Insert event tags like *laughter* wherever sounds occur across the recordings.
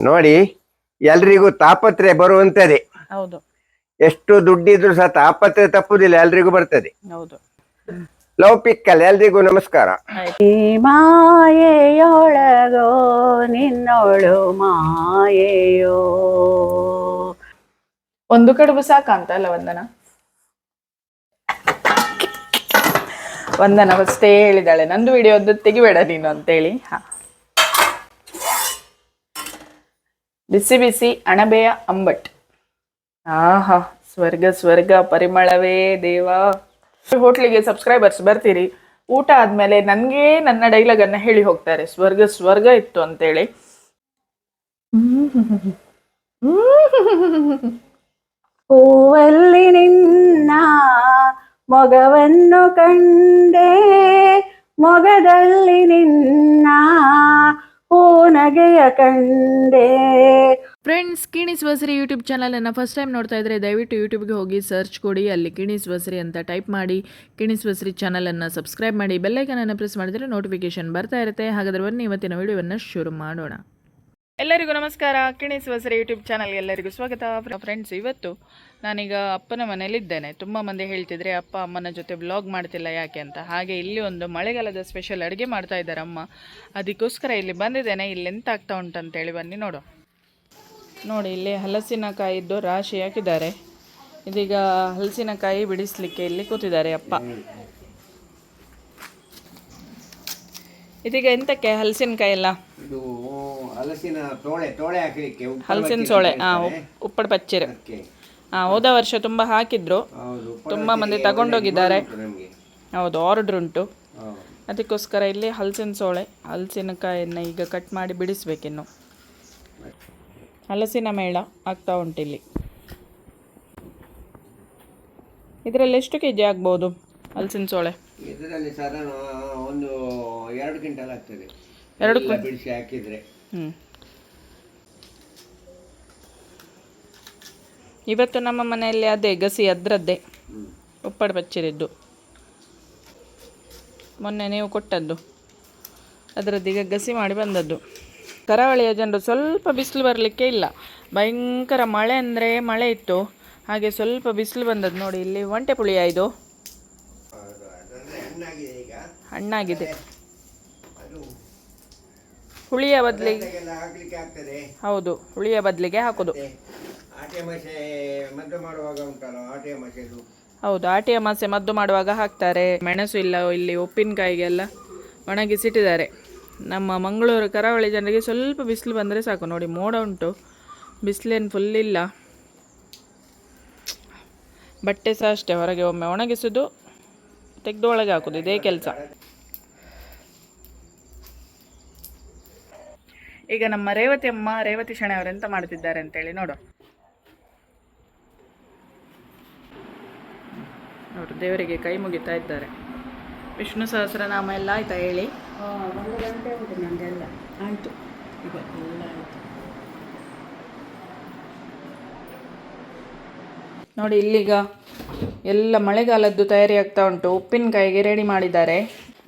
ನೋಡಿ ಎಲ್ರಿಗೂ ತಾಪತ್ರೆ ಬರುವಂತದೆ ಹೌದು. ಎಷ್ಟು ದುಡ್ಡಿದ್ರು ಸಹ ತಾಪತ್ರೆ ತಪ್ಪುದಿಲ್ಲ ಎಲ್ರಿಗೂ ಬರ್ತದೆ. ಹೌದು. ಲವ್ ಪಿಕ್ಕಲ್ ಎಲ್ರಿಗೂ ನಮಸ್ಕಾರ. ಈ ಮಾಯೆಯೊಳಗೋ ನಿನ್ನೋಳು ಮಾಯೆಯೋ. ಒಂದು ಕಡುಬು ಸಾಕಂತ ಅಲ್ಲ ವಂದನ? ವಂದನ ಫಸ್ಟೇ ಹೇಳಿದಾಳೆ. ನಂದು ವಿಡಿಯೋ ತೆಗಿಬೇಡ ನೀನು ಅಂತೇಳಿ. ಹಾ. ಬಿಸಿ ಬಿಸಿ ಅಣಬೆಯ ಅಂಬಟ್. ಆಹಾ, ಸ್ವರ್ಗ ಸ್ವರ್ಗ, ಪರಿಮಳವೇ ದೇವಾ. ಹೋಟ್ಲಿಗೆ ಸಬ್ಸ್ಕ್ರೈಬರ್ಸ್ ಬರ್ತೀರಿ. ಊಟ ಆದ್ಮೇಲೆ ನನಗೆ ನನ್ನ ಡೈಲಾಗ್ ಅನ್ನ ಹೇಳಿ ಹೋಗ್ತಾರೆ. ಸ್ವರ್ಗ ಸ್ವರ್ಗ ಇತ್ತು ಅಂತೇಳಿ. ಹೂವಲ್ಲಿ ನಿನ್ನ ಮೊಗವನ್ನು ಕಂಡೆ, ಮೊಗದಲ್ಲಿ ನಿನ್ನ ಹೂನಗೆಯ ಕಂಡೆ. ಫ್ರೆಂಡ್ಸ್ ಕಿಣಿಸ್ ಬಸರಿ ಯೂಟ್ಯೂಬ್ ಚಾನಲನ್ನು ಫಸ್ಟ್ ಟೈಮ್ ನೋಡ್ತಾ ಇದ್ದರೆ ದಯವಿಟ್ಟು ಯೂಟ್ಯೂಬ್ಗೆ ಹೋಗಿ ಸರ್ಚ್ ಕೊಡಿ. ಅಲ್ಲಿ ಕಿಣಿಸ್ ಬಸರಿ ಅಂತ ಟೈಪ್ ಮಾಡಿ, ಕಿಣಿಸ್ ಬಸರಿ ಚಾನಲನ್ನು ಸಬ್ಸ್ಕ್ರೈಬ್ ಮಾಡಿ ಬೆಲ್ಲೈಕನನ್ನು ಪ್ರೆಸ್ ಮಾಡಿದರೆ ನೋಟಿಫಿಕೇಶನ್ ಬರ್ತಾ ಇರುತ್ತೆ. ಹಾಗಾದ್ರೆ ಬನ್ನಿ, ಇವತ್ತಿನ ವಿಡಿಯೋವನ್ನು ಶುರು ಮಾಡೋಣ. ಎಲ್ಲರಿಗೂ ನಮಸ್ಕಾರ. ಕಿಣಿಸ್ ಸರಿ ಯೂಟ್ಯೂಬ್ ಚಾನಲ್ಗೆ ಎಲ್ಲರಿಗೂ ಸ್ವಾಗತ. ಫ್ರೆಂಡ್ಸ್ ಇವತ್ತು ನಾನೀಗ ಅಪ್ಪನ ಮನೇಲಿದ್ದೇನೆ. ತುಂಬ ಮಂದಿ ಹೇಳ್ತಿದ್ರೆ, ಅಪ್ಪ, ಅಮ್ಮನ ಜೊತೆ ಬ್ಲಾಗ್ ಮಾಡ್ತಿಲ್ಲ ಯಾಕೆ? ಅಂತ. ಹಾಗೆ ಇಲ್ಲಿ ಒಂದು ಮಳೆಗಾಲದ ಸ್ಪೆಷಲ್ ಅಡುಗೆ ಮಾಡ್ತಾ ಇದ್ದಾರೆ ಅಮ್ಮ. ಅದಕ್ಕೋಸ್ಕರ ಇಲ್ಲಿ ಬಂದಿದ್ದೇನೆ. ಇಲ್ಲಿ ಎಂತ ಆಗ್ತಾ ಉಂಟಂತೇಳಿ ಬನ್ನಿ ನೋಡು ನೋಡಿ, ಇಲ್ಲಿ ಹಲಸಿನಕಾಯಿದ್ದು ರಾಶಿ ಹಾಕಿದ್ದಾರೆ. ಇದೀಗ ಹಲಸಿನಕಾಯಿ ಬಿಡಿಸ್ಲಿಕ್ಕೆ ಇಲ್ಲಿ ಕೂತಿದ್ದಾರೆ ಅಪ್ಪ. ಇದೀಗ ಎಂತಕ್ಕೆ ಹಲಸಿನಕಾಯಿ ಎಲ್ಲ? ಹಲಸಿನ ತೋಳೆ ತೋಳೆ ಹಾಕಲಿಕ್ಕೆ ಹಲಸಿನ ಸೋಳೆ ಹಾ. ಉಪ್ಪಡ ಪಚ್ಚೀರು ಹಾಂ ಹೋದ ವರ್ಷ ತುಂಬಾ ಹಾಕಿದ್ರು. ತುಂಬಾ ಮಂದಿ ತಗೊಂಡೋಗಿದ್ದಾರೆ. ಹೌದು ಆರ್ಡರ್ ಉಂಟು. ಅದಕ್ಕೋಸ್ಕರ ಇಲ್ಲಿ ಹಲಸಿನ ಸೋಳೆ ಹಲಸಿನಕಾಯನ್ನು ಈಗ ಕಟ್ ಮಾಡಿ ಬಿಡಿಸ್ಬೇಕಿನ್ನು ಹಲಸಿನ ಮೇಳ ಆಗ್ತಾ ಉಂಟು ಇಲ್ಲಿ. ಇದರಲ್ಲಿ ಎಷ್ಟು ಕೆ ಜಿ ಆಗ್ಬೋದು ಹಲಸಿನ ಸೋಳೆ? ಇದರಲ್ಲಿ ಸಾಧಾರಣ ಒಂದು ಎರಡು ಕ್ವಿಂಟಲ್ ಆಗ್ತದೆ. ಎರಡು ಬಿಡಿಸಿ ಹಾಕಿದ್ರೆ. ಹ್ಞೂ ಇವತ್ತು ನಮ್ಮ ಮನೆಯಲ್ಲಿ ಅದೇ ಗಸಿ ಅದರದ್ದೇ. ಉಪ್ಪಡ ಬಚ್ಚಿರಿದ್ದು ಮೊನ್ನೆ ನೀವು ಕೊಟ್ಟದ್ದು. ಅದರದ್ದೀಗ ಗಸಿ ಮಾಡಿ ಬಂದದ್ದು. ಕರಾವಳಿಯ ಜನರು ಸ್ವಲ್ಪ ಬಿಸಿಲು ಬರಲಿಕ್ಕೆ ಇಲ್ಲ. ಭಯಂಕರ ಮಳೆ ಅಂದರೆ ಮಳೆ ಇತ್ತು. ಹಾಗೆ ಸ್ವಲ್ಪ ಬಿಸಿಲು ಬಂದದ್ದು ನೋಡಿ ಇಲ್ಲಿ ಒಂಟೆ ಪುಳಿಯ ಇದು. ಹಣ್ಣಾಗಿದೆ ಹುಳಿಯ ಬದಲಿಗೆ ಆಗ್ತದೆ? ಹೌದು ಹುಳಿಯ ಬದಲಿಗೆ ಹಾಕೋದು. ಮತ್ತೆ ಆಟೆ ಮಸೆ ಮದ್ದು ಮಾಡುವಾಗ ಉಂಟಲ್ಲ ಆಟೆ ಮಸೆದು ಹೌದು ಆಟಿಯ ಅಮಾಸೆ ಮದ್ದು ಮಾಡುವಾಗ ಹಾಕ್ತಾರೆ. ಮೆಣಸು ಇಲ್ಲ ಇಲ್ಲಿ ಉಪ್ಪಿನಕಾಯಿಗೆಲ್ಲ ಒಣಗಿಸಿಟ್ಟಿದ್ದಾರೆ ನಮ್ಮ ಮಂಗಳೂರು ಕರಾವಳಿ ಜನರಿಗೆ ಸ್ವಲ್ಪ ಬಿಸಿಲು ಬಂದರೆ ಸಾಕು. ನೋಡಿ ಮೋಡ ಉಂಟು. ಬಿಸಿಲೇನು ಫುಲ್ ಇಲ್ಲ. ಬಟ್ಟೆ ಸಹ ಅಷ್ಟೇ ಹೊರಗೆ ಒಮ್ಮೆ ಒಣಗಿಸೋದು ತೆಗೆದು ಒಳಗೆ ಹಾಕೋದು ಇದೇ ಕೆಲಸ. ಈಗ ನಮ್ಮ ರೇವತಿ ಅಮ್ಮ ರೇವತಿ ಶಣೆ ಅವರು ಎಂತ ಮಾಡ್ತಿದ್ದಾರೆ ಅಂತೇಳಿ ನೋಡು. ಅವರು ದೇವರಿಗೆ ಕೈ ಮುಗಿತಾ ಇದ್ದಾರೆ. ವಿಷ್ಣು ಸಹಸ್ರನಾಮ ಎಲ್ಲ ಆಯ್ತಾ ಹೇಳಿ? ಒಂದು ಗಂಟೆ ಉಂಟು ನಂದೆಲ್ಲ ಆಯಿತು. ಈಗ ಎಲ್ಲ ಆಯಿತು. ನೋಡಿ ಇಲ್ಲಿಗ ಎಲ್ಲ ಮಳೆಗಾಲದ್ದು ತಯಾರಿ ಆಗ್ತಾ ಉಂಟು. ಉಪ್ಪಿನಕಾಯಿಗೆ ರೆಡಿ ಮಾಡಿದ್ದಾರೆ.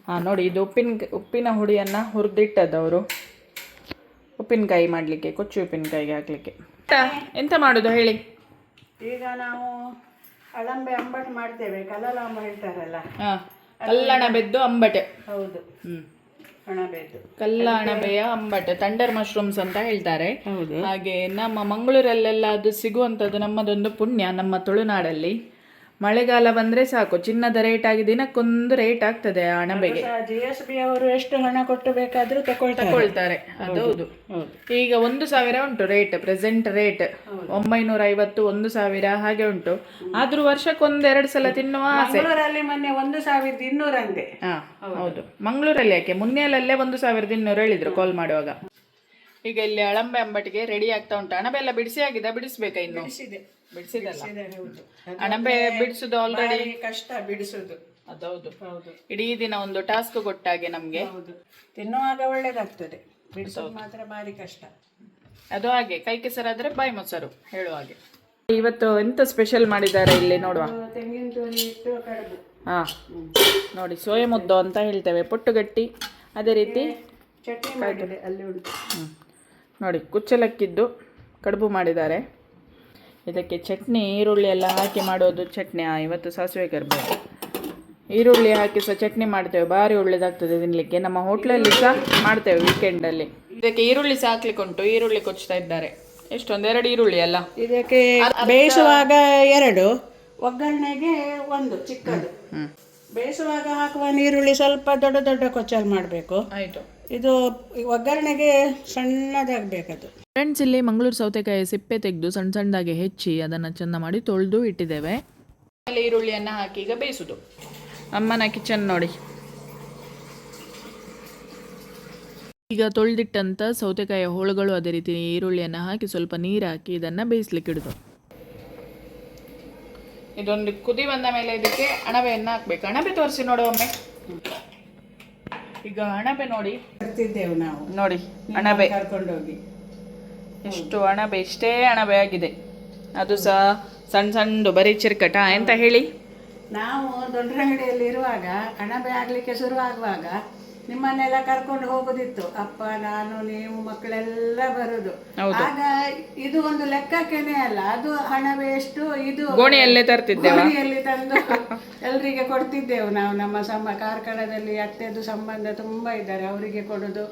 ಹಾ ನೋಡಿ ಇದು ಉಪ್ಪಿನ ಉಪ್ಪಿನ ಹುಡಿಯನ್ನ ಹುರಿದಿಟ್ಟದ್ದು ಅವರು ಉಪ್ಪಿನಕಾಯಿ ಮಾಡಲಿಕ್ಕೆ ಕೊಚ್ಚು ಉಪ್ಪಿನಕಾಯಿಗೆ ಹಾಕಲಿಕ್ಕೆ. ಎಂತ? ಮಾಡೋದು ಹೇಳಿ? ಈಗ ನಾವು ಅಳಂಬೆ ಅಂಬಟೆ ಮಾಡ್ತೇವೆ ಕಲ್ಲಲಾಂಬ ಹೇಳ್ತಾರಲ್ಲ. ಹಾಂ ಕಲ್ಲಣ ಬೆದ್ದು ಅಂಬಟೆ. ಹೌದು. ಹ್ಞೂ ಅಣಬೆಯ ಕಲ್ಲಣಬೆಯ ಅಂಬಟೆ ತಂಡರ್ ಮಶ್ರೂಮ್ಸ್ ಅಂತ ಹೇಳ್ತಾರೆ. ಹೌದು. ಹಾಗೆ ನಮ್ಮ ಮಂಗಳೂರಲ್ಲೆಲ್ಲ ಅದು ಸಿಗುವಂಥದ್ದು ನಮ್ಮದೊಂದು ಪುಣ್ಯ ನಮ್ಮ ತುಳುನಾಡಲ್ಲಿ. ಮಳೆಗಾಲ ಬಂದ್ರೆ ಸಾಕು. ಚಿನ್ನದ ರೇಟ್ ಆಗಿ ದಿನಕ್ಕೊಂದು ರೇಟ್ ಆಗ್ತದೆ ಆ ಅಣಬೆಗೆ ಜಿ ಎಸ್ ಬಿ ಅವರು ಎಷ್ಟು ಹಣ ಕೊಟ್ಟು ಬೇಕಾದರೂ ತಗೊಳ್ತಾರೆ. ತಗೊಳ್ತಾರೆ. ಅದೌದು ಈಗ ಒಂದು ಸಾವಿರ ಉಂಟು ರೇಟ್ ಪ್ರೆಸೆಂಟ್ ರೇಟ್ ಒಂಬೈನೂರ ಐವತ್ತು ಒಂದು ಸಾವಿರ ಹಾಗೆ ಉಂಟು. ಆದ್ರೂ ವರ್ಷಕ್ಕೊಂದು ಎರಡು ಸಲ ತಿನ್ನುವ ಆಸೆ. ಮಂಗಳೂರಲ್ಲಿ ಮೊನ್ನೆ ಒಂದು ಸಾವಿರದ ಇನ್ನೂರಂತೆ ಹಾ ಹೌದು. ಮಂಗಳೂರಲ್ಲಿ ಯಾಕೆ? ಮುನ್ನೇಲಲ್ಲೇ ಒಂದು ಸಾವಿರದ ಇನ್ನೂರು ಹೇಳಿದ್ರು ಕಾಲ್ ಮಾಡುವಾಗ. ಈಗ ಇಲ್ಲಿ ಅಳಂಬೆ ಅಂಬಟಿಗೆ ರೆಡಿ ಆಗ್ತಾ ಉಂಟು. ಅಣಬೆ ಎಲ್ಲ ಬಿಡಿಸಿ ಆಗಿದೆ ಬಿಡಿಸ್ಬೇಕಾ ಇನ್ನು? ಬಿಡಿಸಿದಲ್ಲ? ಹೌದು. ಅಣಬೆ ಬಿಡಿಸುದು ಆಲ್ರೆಡಿ ಭಾರಿ ಕಷ್ಟ ಬಿಡಿಸುದು. ಅದೌದು. ಹೌದು. ಇಡೀ ದಿನ ಒಂದು ಟಾಸ್ಕ್ ಕೊಟ್ಟಾಗೆ ನಮ್ಗೆ. ಹೌದು. ತಿನ್ನುವಾಗ ಒಳ್ಳೇದಾಗ್ತದೆ. ಬಿಡಿಸೋದು ಮಾತ್ರ ಭಾರಿ ಕಷ್ಟ. ಅದು ಹಾಗೆ ಕೈ ಕೆಸರಾದ್ರೆ ಬಾಯಿ ಮೊಸರು ಹೇಳುವ ಹಾಗೆ. ಇವತ್ತು ಎಂತ ಸ್ಪೆಷಲ್ ಮಾಡಿದ್ದಾರೆ ಇಲ್ಲಿ ನೋಡುವ? ತೆಂಗಿನ ತುರಿ ಇಟ್ಟು ಕಡುಬು. ಹಾ. ನೋಡಿ ಸೋಯಾ ಮುದ್ದು ಅಂತ ಹೇಳ್ತೇವೆ ಪುಟ್ಟುಗಟ್ಟಿ. ಅದೇ ರೀತಿ ಚಟ್ನಿ ಮಾಡಿದೆ ಅಲ್ಲಿ ಉಂಟು. ಹ್ಮ್. ನೋಡಿ ಕುಚ್ಚಲಕ್ಕಿದ್ದು ಕಡುಬು ಮಾಡಿದ್ದಾರೆ. ಇದಕ್ಕೆ ಚಟ್ನಿ ಈರುಳ್ಳಿ ಎಲ್ಲ ಹಾಕಿ ಮಾಡೋದು ಚಟ್ನಿ ಆ, ಇವತ್ತು ಸಾಸಿವೆ ಕರಿಬೇವು ಈರುಳ್ಳಿ ಹಾಕಿ ಸಹ ಚಟ್ನಿ ಮಾಡ್ತೇವೆ. ಭಾರಿ ಒಳ್ಳೇದಾಗ್ತದೆ ತಿನ್ನಲಿಕ್ಕೆ ನಮ್ಮ ಹೋಟ್ಲಲ್ಲಿ ಸಹ ಮಾಡ್ತೇವೆ ವೀಕೆಂಡಲ್ಲಿ ಇದಕ್ಕೆ ಈರುಳ್ಳಿ ಸಹ ಹಾಕ್ಲಿಕ್ಕೆ ಉಂಟು. ಈರುಳ್ಳಿ ಕೊಚ್ತಾ ಇದ್ದಾರೆ. ಎಷ್ಟೊಂದು? ಎರಡು ಈರುಳ್ಳಿ ಅಲ್ಲ? ಇದಕ್ಕೆ ಬೇಯಿಸುವಾಗ ಎರಡು ಒಗ್ಗರಣೆಗೆ ಒಂದು ಚಿಕ್ಕದು. ಬೇಯಿಸುವಾಗ ಹಾಕುವ ನೀರುಳ್ಳಿ ಸ್ವಲ್ಪ ದೊಡ್ಡ ದೊಡ್ಡ ಕೊಚ್ಚಲ್ ಮಾಡಬೇಕು. ಆಯಿತು. ಇದು ಒಗ್ಗರಣೆಗೆ ಸಣ್ಣದಾಗಬೇಕದು. ಫ್ರೆಂಡ್ಸ್ ಇಲ್ಲಿ ಮಂಗಳೂರು ಸೌತೆಕಾಯಿ ಸಿಪ್ಪೆ ತೆಗೆದು ಸಣ್ಣ ಸಣ್ಣದಾಗಿ ಹೆಚ್ಚಿ ಅದನ್ನು ಚೆಂದ ಮಾಡಿ ತೊಳೆದು ಇಟ್ಟಿದ್ದೇವೆ. ಆಮೇಲೆ ಈರುಳ್ಳಿಯನ್ನು ಹಾಕಿ ಈಗ ಬೇಯಿಸುದು. ಅಮ್ಮನ ಕಿಚನ್ ನೋಡಿ. ಈಗ ತೊಳೆದಿಟ್ಟಂಥ ಸೌತೆಕಾಯಿಯ ಹೋಳುಗಳು ಅದೇ ರೀತಿ ಈರುಳ್ಳಿಯನ್ನು ಹಾಕಿ ಸ್ವಲ್ಪ ನೀರು ಹಾಕಿ ಇದನ್ನು ಬೇಯಿಸ್ಲಿಕ್ಕೆ ಇಡೋದು. ಇದೊಂದು ಕುದಿ ಬಂದ ಮೇಲೆ ಇದಕ್ಕೆ ಅಣಬೆಯನ್ನು ಹಾಕ್ಬೇಕು. ಅಣಬೆ ತೋರಿಸಿ ನೋಡು ಒಮ್ಮೆ. ಈಗ ಅಣಬೆ ನೋಡಿ. ಬರ್ತಿದ್ದೆವು ನಾವು. ನೋಡಿ ಅಣಬೆ. ಕರ್ಕೊಂಡೋಗಿ. ಎಷ್ಟು ಅಣಬೆ ಇಷ್ಟೇ ಅಣಬೆ ಆಗಿದೆ. ಅದು ಸಹ ಸಣ್ಣ ಸಣ್ಣದು ಬರೀ ಚಿರ್ಕಟ ಎಂತ ಹೇಳಿ. ನಾವು ದೊಡ್ಡರಂಗಡಿಯಲ್ಲಿ ಇರುವಾಗ ಅಣಬೆ ಆಗ್ಲಿಕ್ಕೆ ಶುರು ಆಗುವಾಗ ನಿಮ್ಮನ್ನೆಲ್ಲ ಕರ್ಕೊಂಡು ಹೋಗೋದಿತ್ತು. ಅಪ್ಪ ನಾನು ನೀವು ಮಕ್ಕಳೆಲ್ಲ ಬರುದು. ಆಗ ಇದು ಒಂದು ಲೆಕ್ಕಕ್ಕೇನೆ ಅಲ್ಲ. ಅದು ಹಣ ವೇಸ್ಟ್ ಇದು ಗೋಣಿಯಲ್ಲೇ ತರ್ತಿದ್ದೆವ? ಗೋಣಿಯಲ್ಲಿ ತಂದು ಎಲ್ರಿಗೆ ಕೊಡ್ತಿದ್ದೆವು ನಾವು. ನಮ್ಮ ಸಮ ಕಾರ್ಕಳದಲ್ಲಿ ಅತ್ತೆದು ಸಂಬಂಧ ತುಂಬಾ ಇದ್ದಾರೆ. ಅವರಿಗೆ ಕೊಡುದು.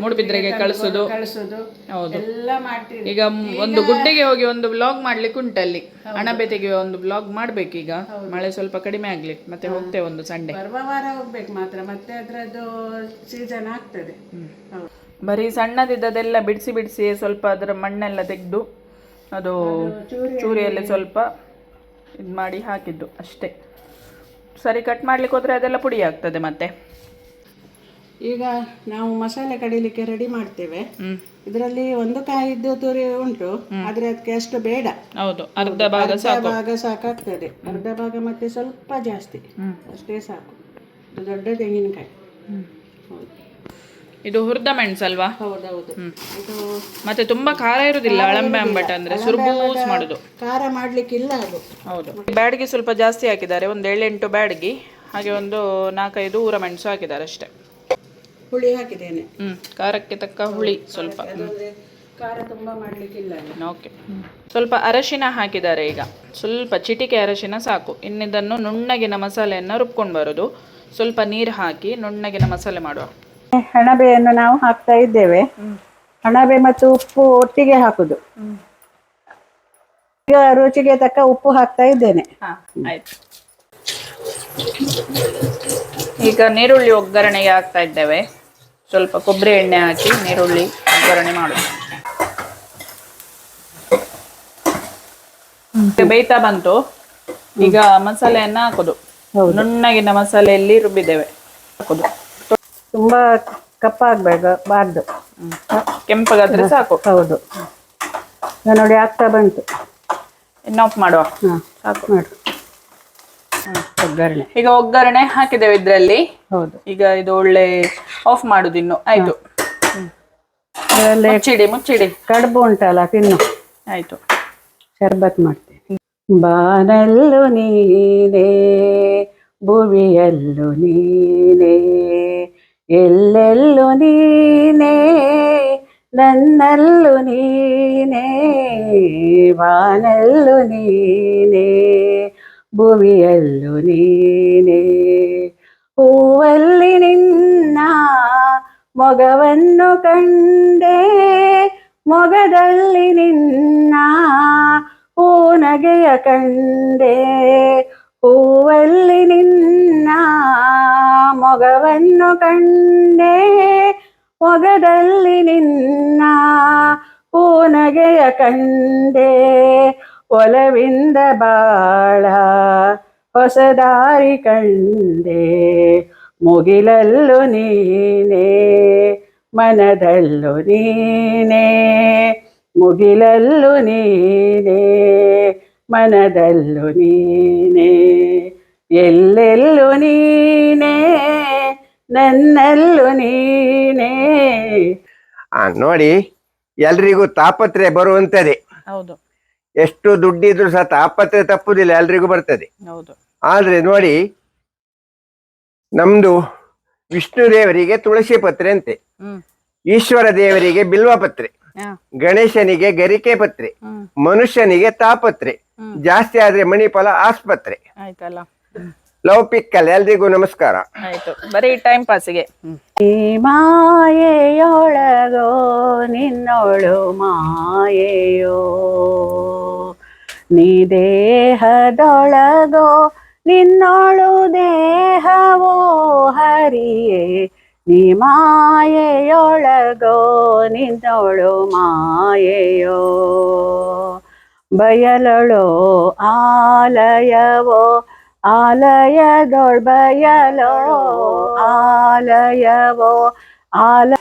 ಮೂಡುಬಿದ್ರೆಗೆ ಕಳಿಸೋದು. ಕಳಿಸೋದು. ಹೌದು. ಎಲ್ಲ ಮಾಡ್ತೀವಿ. ಈಗ ಒಂದು ಗುಡ್ಡೆಗೆ ಹೋಗಿ ಒಂದು ಬ್ಲಾಗ್ ಮಾಡ್ಲಿಕ್ಕೆ ಉಂಟಲ್ಲಿ. ಅಣಬೆ ತೆಗೆಯುವ ಒಂದು ಬ್ಲಾಗ್ ಮಾಡ್ಬೇಕೀಗ ಮಳೆ ಸ್ವಲ್ಪ ಕಡಿಮೆ ಆಗ್ಲಿ ಮತ್ತೆ ಹೋಗ್ತೇವೆ ಒಂದು ಸಂಡೆ ಬರುವ ವಾರ ಹೋಗ್ಬೇಕು ಮಾತ್ರ. ಮತ್ತೆ ಅದ್ರದ್ದು ಸೀಸನ್ ಆಗ್ತದೆ. ಬರೀ ಸಣ್ಣದಿದ್ದದೆಲ್ಲ ಬಿಡಿಸಿ ಬಿಡಿಸಿ ಸ್ವಲ್ಪ ಅದರ ಮಣ್ಣೆಲ್ಲ ತೆಗೆದು ಅದು ಚೂರಿಯಲ್ಲಿ ಸ್ವಲ್ಪ ಇದು ಮಾಡಿ ಹಾಕಿದ್ದು ಅಷ್ಟೇ. ಸರಿ ಕಟ್ ಮಾಡ್ಲಿಕ್ಕೆ ಹೋದರೆ ಅದೆಲ್ಲ ಪುಡಿ ಆಗ್ತದೆ ಮತ್ತೆ. ಈಗ ನಾವು ಮಸಾಲೆ ಕಡಿಲಿಕ್ಕೆ ರೆಡಿ ಮಾಡ್ತೇವೆ. ಇದರಲ್ಲಿ ಒಂದು ಕಾಯಿದ್ದು ತುರಿ ಉಂಟು ಆದ್ರೆ ಅದಕ್ಕೆ ಅಷ್ಟು ಬೇಡ. ಹೌದು ಅರ್ಧ ಭಾಗ ಭಾಗ ಸಾಕಾಗ್ತದೆ. ಅರ್ಧ ಭಾಗ ಮತ್ತೆ ಸ್ವಲ್ಪ ಜಾಸ್ತಿ. ಅಷ್ಟೇ ಸಾಕು. ಇದು ದೊಡ್ಡ ತೆಂಗಿನಕಾಯಿ. ಇದು ಹುರಿದ ಮೆಣಸಲ್ವಾ? ಹೌದೌದು. ಇದು ಮತ್ತೆ ತುಂಬಾ ಖಾರ ಇರುದಿಲ್ಲ ಅಳಂಬೆ ಅಂಬಟ ಅಂದ್ರೆ ಸುರ್ಬೂಸ್ ಮಾಡುದು. ಖಾರ ಮಾಡ್ಲಿಕ್ಕಿಲ್ಲ ಅದು. ಹೌದು. ಬ್ಯಾಡ್ಗಿ ಸ್ವಲ್ಪ ಜಾಸ್ತಿ ಹಾಕಿದ್ದಾರೆ ಒಂದು ಏಳೆಂಟು ಬ್ಯಾಡ್ಗಿ ಹಾಗೆ ಒಂದು ನಾಲ್ಕೈದು ಊರ ಮೆಣಸು ಹಾಕಿದ್ದಾರೆ ಅಷ್ಟೇ. ಹುಳಿ ಹಾಕಿದ್ದೇನೆ. ಹ್ಮ್ ಖಾರಕ್ಕೆ ತಕ್ಕ ಹುಳಿ ಸ್ವಲ್ಪ. ಅದಂದ್ರೆ ಖಾರ ತುಂಬಾ ಮಾಡ್ಲಿಕ್ಕಿಲ್ಲ ಓಕೆ. ಸ್ವಲ್ಪ ಅರಶಿನ ಹಾಕಿದ್ದಾರೆ ಈಗ. ಸ್ವಲ್ಪ ಚಿಟಿಕೆ ಅರಶಿನ ಸಾಕು. ಇನ್ನಿದನ್ನು ನುಣ್ಣಗಿನ ಮಸಾಲೆಯನ್ನ ರುಬ್ಕೊಂಡು ಬರೋದು. ಸ್ವಲ್ಪ ನೀರು ಹಾಕಿ ನುಣ್ಣಗಿನ ಮಸಾಲೆ ಮಾಡುವ. ಹಣಬೆಯನ್ನು ನಾವು ಹಾಕ್ತಾ ಇದ್ದೇವೆ. ಹಣಬೆ ಮತ್ತು ಉಪ್ಪು ಒಟ್ಟಿಗೆ ಹಾಕುದು. ಈಗ ರುಚಿಗೆ ತಕ್ಕ ಉಪ್ಪು ಹಾಕ್ತಾ ಇದ್ದೇನೆ. ಹಾ ಆಯ್ತು. ಈಗ ನೀರುಳ್ಳಿ ಒಗ್ಗರಣೆಗೆ ಹಾಕ್ತಾ ಇದ್ದೇವೆ. ಸ್ವಲ್ಪ ಕೊಬ್ಬರಿ ಎಣ್ಣೆ ಹಾಕಿ ನೀರುಳ್ಳಿ ಒಗ್ಗರಣೆ ಮಾಡುದು ಬೇಯ್ತಾ ಬಂತು. ಈಗ ಮಸಾಲೆಯನ್ನ ಹಾಕೋದು. ನುಣ್ಣಗಿನ ಮಸಾಲೆಯಲ್ಲಿ ರುಬ್ಬಿದ್ದೇವೆ. ಹಾಕೋದು. ತುಂಬಾ ಕಪ್ಪಾಗ್ಬೇಕು ಬಾರ್ದು. ಕೆಂಪಗಾದ್ರೆ ಸಾಕು. ಹೌದು. ನೋಡಿ ಆಗ್ತಾ ಬಂತು. ಇನ್ನು ಆಫ್ ಮಾಡುವ. ಸಾಕು. ಮಾಡು. ಒಗ್ಗರಣೆ. ಈಗ ಒಗ್ಗರಣೆ ಹಾಕಿದ್ದೇವೆ ಇದರಲ್ಲಿ. ಹೌದು. ಈಗ ಇದು ಒಳ್ಳೆ ಆಫ್ ಮಾಡುದು ಇನ್ನು. ಆಯ್ತು. ಮುಚ್ಚಿಡಿ ಮುಚ್ಚಿಡಿ. ಕಡುಬು ಉಂಟಲ್ಲ ತಿನ್ನು. ಆಯ್ತು. ಶರ್ಬತ್ ಮಾಡ್ತೀನಿ. ಬಾನಲ್ಲು ನೀನೇ ಭುವಿಯಲ್ಲು ನೀನೇ ಎಲ್ಲೆಲ್ಲು ನೀನೇ ನನ್ನಲ್ಲು ನೀನೇ ಬಾನಲ್ಲು ನೀನೇ ಭುವಿಯಲ್ಲು ನೀನೇ. ಹೂವಲ್ಲಿ ನಿನ್ನ ಮೊಗವನ್ನು ಕಂಡೆ. ಮೊಗದಲ್ಲಿ ನಿನ್ನ ಹೂನಗೆಯ ಕಂಡೆ. ಹೂವಲ್ಲಿ ನಿನ್ನ ಮೊಗವನ್ನು ಕಂಡೆ. ಮೊಗದಲ್ಲಿ ನಿನ್ನ ಹೂನಗೆಯ ಕಂಡೆ. ಒಲವಿಂದ ಬಾಳ ಹೊಸದಾರಿ ಕಂಡೆ. ಮುಗಿಲಲ್ಲು ನೀನೇ ಮನದಲ್ಲು ನೀನೇ. ಮುಗಿಲಲ್ಲು ನೀನೇ ಮನದಲ್ಲು ನೀನೇ. ಎಲ್ಲೆಲ್ಲೂ ನೀನೇ ನನ್ನಲ್ಲೂ ನೀನೇ. ಆ ನೋಡಿ ಎಲ್ರಿಗೂ ತಾಪತ್ರೆ ಬರುವಂತದೆ ಹೌದು. ಎಷ್ಟು ದುಡ್ಡಿದ್ರು ಸಹ ತಾಪತ್ರೆ ತಪ್ಪುದಿಲ್ಲ ಎಲ್ರಿಗೂ ಬರ್ತದೆ. ಹೌದು. ಆದ್ರೆ ನೋಡಿ ನಮ್ದು ವಿಷ್ಣು ದೇವರಿಗೆ ತುಳಸಿ ಪತ್ರೆ ಅಂತೆ. ಈಶ್ವರ ದೇವರಿಗೆ ಬಿಲ್ವ ಪತ್ರೆ. ಗಣೇಶನಿಗೆ ಗರಿಕೆ ಪತ್ರೆ. ಮನುಷ್ಯನಿಗೆ ತಾಪತ್ರೆ. ಜಾಸ್ತಿ ಆದ್ರೆ ಮಣಿಫಲ ಆಸ್ಪತ್ರೆ. ಆಯ್ತಲ್ಲ. ಲವ್ ಪಿಕ್ಕಲ್ ಎಲ್ರಿಗೂ ನಮಸ್ಕಾರ. ಆಯ್ತು. ಬರೀ ಟೈಮ್ ಪಾಸಿಗೆ ಈ ಮಾಯೆಯೊಳಗೋ ನಿನ್ನೊಳು ಮಾಯೆಯೋ. ನೀ ದೇಹದೊಳಗೋ ನಿನ್ನೊಳು ದೇಹವೋ ಹರಿಯೇ ನೀ ಮಾಯೆಯೊಳಗೋ ನಿನ್ನೊಳು ಮಾಯೆಯೋ ಬಯಲೊಳು ಆಲಯವೋ ಆಲಯದೊಳ್ ಬಯಲೋ ಆಲಯವೋ ಆಲ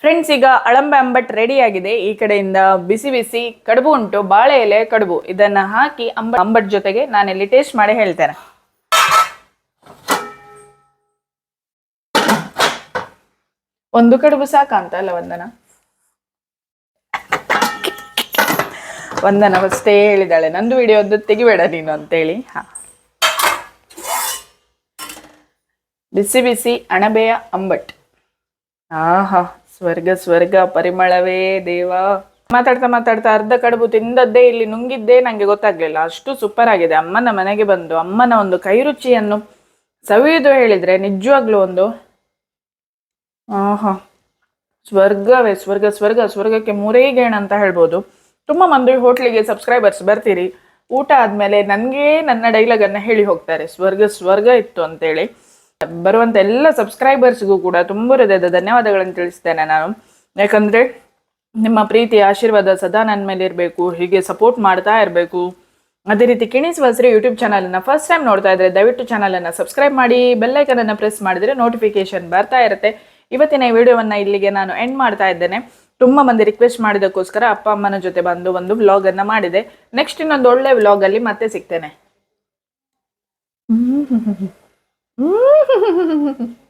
ಫ್ರೆಂಡ್ಸ್ ಈಗ ಅಳಂಬೆ ಅಂಬಟ್ ರೆಡಿ ಆಗಿದೆ. ಈ ಕಡೆಯಿಂದ ಬಿಸಿ ಬಿಸಿ ಕಡುಬು ಉಂಟು. ಬಾಳೆ ಎಲೆ, ಕಡುಬು. ಇದನ್ನ ಹಾಕಿ ಅಂಬ ಅಂಬಟ್ ಜೊತೆಗೆ ನಾನಿಲ್ಲಿ ಟೇಸ್ಟ್ ಮಾಡಿ ಹೇಳ್ತೇನೆ. ಒಂದು ಕಡುಬು ಸಾಕಂತ ಅಲ್ಲ ವಂದನ? ವಂದನ ಫಸ್ಟೇ ಹೇಳಿದಾಳೆ ನಂದು ವಿಡಿಯೋ ತೆಗಿಬೇಡ ನೀನು ಅಂತೇಳಿ. ಹಾ. ಬಿಸಿ ಬಿಸಿ ಅಣಬೆಯ ಅಂಬಟ್. ಆಹಾ. ಸ್ವರ್ಗ ಸ್ವರ್ಗ, ಪರಿಮಳವೇ ದೇವ. ಮಾತಾಡ್ತಾ ಮಾತಾಡ್ತಾ ಅರ್ಧ ಕಡುಬು ತಿಂದದ್ದೇ ಇಲ್ಲಿ ನುಂಗಿದ್ದೇ ನಂಗೆ ಗೊತ್ತಾಗ್ಲಿಲ್ಲ. ಅಷ್ಟು ಸೂಪರ್ ಆಗಿದೆ. ಅಮ್ಮನ ಮನೆಗೆ ಬಂದು, ಅಮ್ಮನ ಒಂದು ಕೈ ರುಚಿಯನ್ನು ಸವಿಯುವುದು ಹೇಳಿದ್ರೆ ನಿಜವಾಗ್ಲೂ ಒಂದು, ಆಹಾ, ಸ್ವರ್ಗವೇ, ಸ್ವರ್ಗ ಸ್ವರ್ಗ, ಸ್ವರ್ಗಕ್ಕೆ ಮೂರೇ ಗೇಣ ಅಂತ ಹೇಳ್ಬೋದು. ತುಂಬ ಮಂದಿ ಹೋಟ್ಲಿಗೆ ಸಬ್ಸ್ಕ್ರೈಬರ್ಸ್ ಬರ್ತೀರಿ. ಊಟ ಆದ್ಮೇಲೆ ನನಗೆ ನನ್ನ ಡೈಲಾಗನ್ನು ಹೇಳಿ ಹೋಗ್ತಾರೆ. ಸ್ವರ್ಗ ಸ್ವರ್ಗ ಇತ್ತು ಅಂತೇಳಿ. ಬರುವಂತ ಎಲ್ಲ ಸಬ್ಸ್ಕ್ರೈಬರ್ಸ್ಗೂ ಕೂಡ ತುಂಬ ಹೃದಯದ ಧನ್ಯವಾದಗಳನ್ನು ತಿಳಿಸ್ತೇನೆ ನಾನು. ಯಾಕಂದ್ರೆ ನಿಮ್ಮ ಪ್ರೀತಿ ಆಶೀರ್ವಾದ ಸದಾ ನನ್ನ ಮೇಲೆ ಇರಬೇಕು, ಹೀಗೆ ಸಪೋರ್ಟ್ ಮಾಡ್ತಾ ಇರಬೇಕು. ಅದೇ ರೀತಿ ಕಿಣಿಸುವ ಸರಿ ಯೂಟ್ಯೂಬ್ ಚಾನಲನ್ನು ಫಸ್ಟ್ ಟೈಮ್ ನೋಡ್ತಾ ಇದ್ರೆ ದಯವಿಟ್ಟು ಚಾನಲನ್ನು ಸಬ್ಸ್ಕ್ರೈಬ್ ಮಾಡಿ ಬೆಲ್ಲೈಕನನ್ನು ಪ್ರೆಸ್ ಮಾಡಿದ್ರೆ ನೋಟಿಫಿಕೇಶನ್ ಬರ್ತಾ ಇರುತ್ತೆ. ಇವತ್ತಿನ ಈ ವಿಡಿಯೋವನ್ನು ಇಲ್ಲಿಗೆ ನಾನು ಎಂಡ್ ಮಾಡ್ತಾ ಇದ್ದೇನೆ. ತುಂಬ ಮಂದಿ ರಿಕ್ವೆಸ್ಟ್ ಮಾಡಿದಕ್ಕೋಸ್ಕರ ಅಪ್ಪ, ಅಮ್ಮನ ಜೊತೆ ಬಂದು ಒಂದು ವ್ಲಾಗನ್ನು ಮಾಡಿದೆ. ನೆಕ್ಸ್ಟ್ ಇನ್ನೊಂದು ಒಳ್ಳೆ ವ್ಲಾಗಲ್ಲಿ ಮತ್ತೆ ಸಿಗ್ತೇನೆ. 음. *laughs*